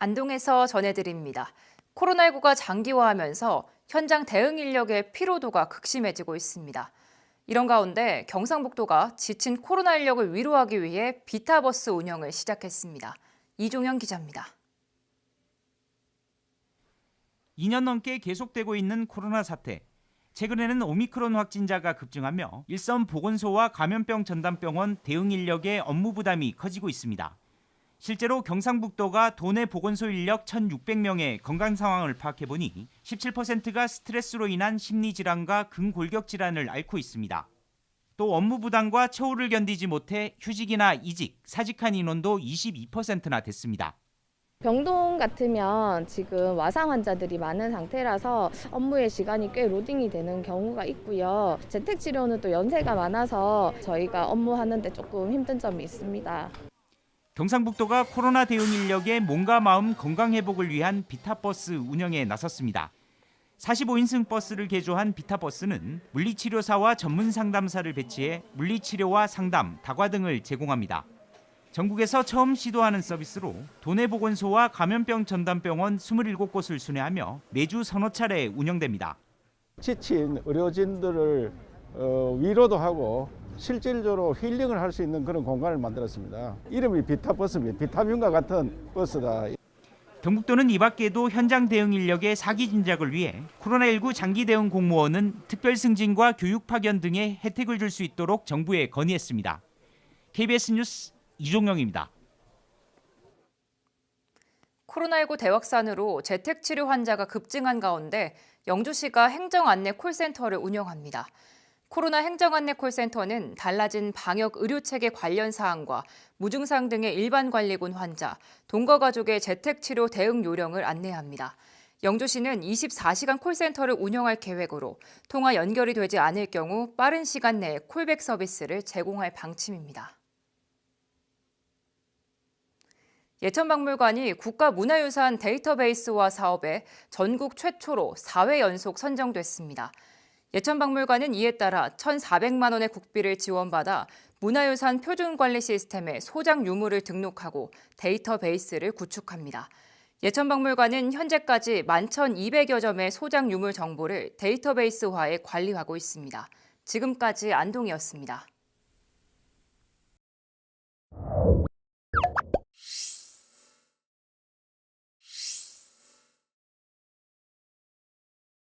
안동에서 전해드립니다. 코로나19가 장기화하면서 현장 대응 인력의 피로도가 극심해지고 있습니다. 이런 가운데 경상북도가 지친 코로나 인력을 위로하기 위해 비타버스 운영을 시작했습니다. 이종현 기자입니다. 2년 넘게 계속되고 있는 코로나 사태. 최근에는 오미크론 확진자가 급증하며 일선 보건소와 감염병 전담병원 대응 인력의 업무 부담이 커지고 있습니다. 실제로 경상북도가 도내 보건소 인력 1,600명의 건강 상황을 파악해 보니 17%가 스트레스로 인한 심리 질환과 근골격 질환을 앓고 있습니다. 또 업무 부담과 처우를 견디지 못해 휴직이나 이직, 사직한 인원도 22%나 됐습니다. 병동 같으면 지금 와상 환자들이 많은 상태라서 업무의 시간이 꽤 로딩이 되는 경우가 있고요. 재택 치료는 또 연세가 많아서 저희가 업무하는데 조금 힘든 점이 있습니다. 경상북도가 코로나 대응 인력의 몸과 마음 건강 회복을 위한 비타버스 운영에 나섰습니다. 45인승 버스를 개조한 비타버스는 물리치료사와 전문 상담사를 배치해 물리치료와 상담, 다과 등을 제공합니다. 전국에서 처음 시도하는 서비스로 도내 보건소와 감염병 전담병원 27곳을 순회하며 매주 서너 차례 운영됩니다. 지친 의료진들을 어, 위로도 하고 실질적으로 힐링을 할 수 있는 그런 공간을 만들었습니다. 이름이 비타버스입니다. 비타민과 같은 버스다. 경북도는 이 밖에도 현장 대응 인력의 사기 진작을 위해 코로나19 장기 대응 공무원은 특별 승진과 교육 파견 등의 혜택을 줄 수 있도록 정부에 건의했습니다. KBS 뉴스 이종영입니다. 코로나19 대확산으로 재택치료 환자가 급증한 가운데 영주시가 행정 안내 콜센터를 운영합니다. 코로나 행정안내 콜센터는 달라진 방역 의료체계 관련 사항과 무증상 등의 일반 관리군 환자, 동거 가족의 재택치료 대응 요령을 안내합니다. 영주시는 24시간 콜센터를 운영할 계획으로 통화 연결이 되지 않을 경우 빠른 시간 내에 콜백 서비스를 제공할 방침입니다. 예천박물관이 국가문화유산 데이터베이스화 사업에 전국 최초로 4회 연속 선정됐습니다. 예천박물관은 이에 따라 1,400만 원의 국비를 지원받아 문화유산 표준관리 시스템에 소장 유물을 등록하고 데이터베이스를 구축합니다. 예천박물관은 현재까지 11,200여 점의 소장 유물 정보를 데이터베이스화해 관리하고 있습니다. 지금까지 안동이었습니다.